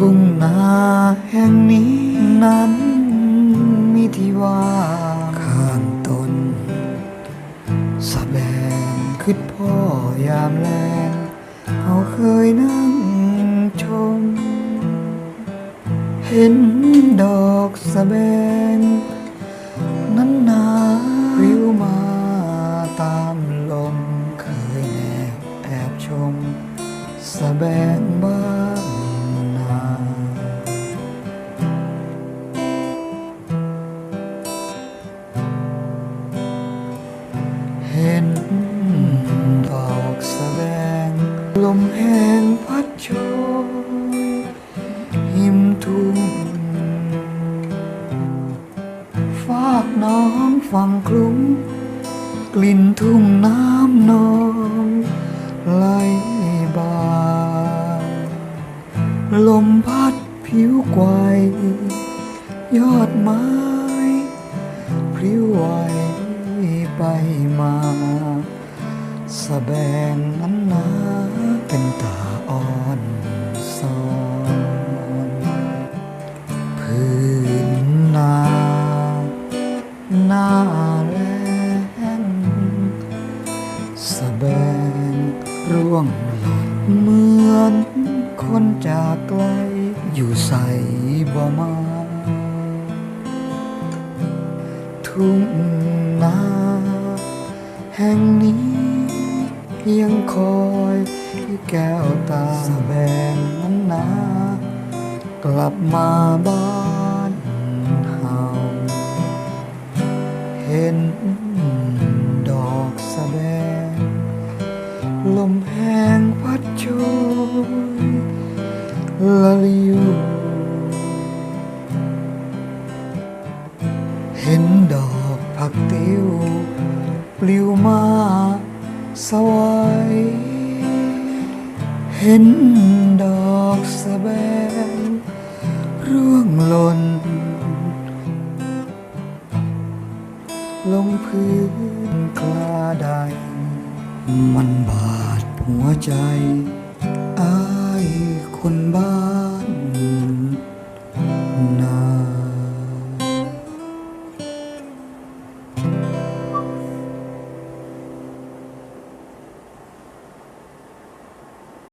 ทุ่งนาแห่งนี้นั้นมีที่ว่าข้างต้นสะแบงคิดพ่อยามแลงเขาเคยนั่งชม เห็นดอกสะแบงนั้นนาริ้วมาตามลมเคยแนบแอบชมสะแบงบ้าน ทุ่งฝากน้องฟังคลุ้ง กลิ่นทุ่งน้ำนองไหลบาลมพัดผิวไกวยอดไม้พริ้วไหวไปมาสะแบงนั้นนา งร่วงหล่นเหมือนคนจากไกล อยู่ใส่บ่มาทุ่งนาแห่งนี้ยังคอยที่แก้วตาสะแบงนั้นนากลับมาบ้านเฮาเห็นดอกสะแบง ลมแห้งพัดโชยละลิวเห็นดอกผักติ้วปลิวมาสวัยเห็นดอกสะแบงร่วงหล่นลงพื้นกลาใดมันบา หัวใจอายคนบ้าน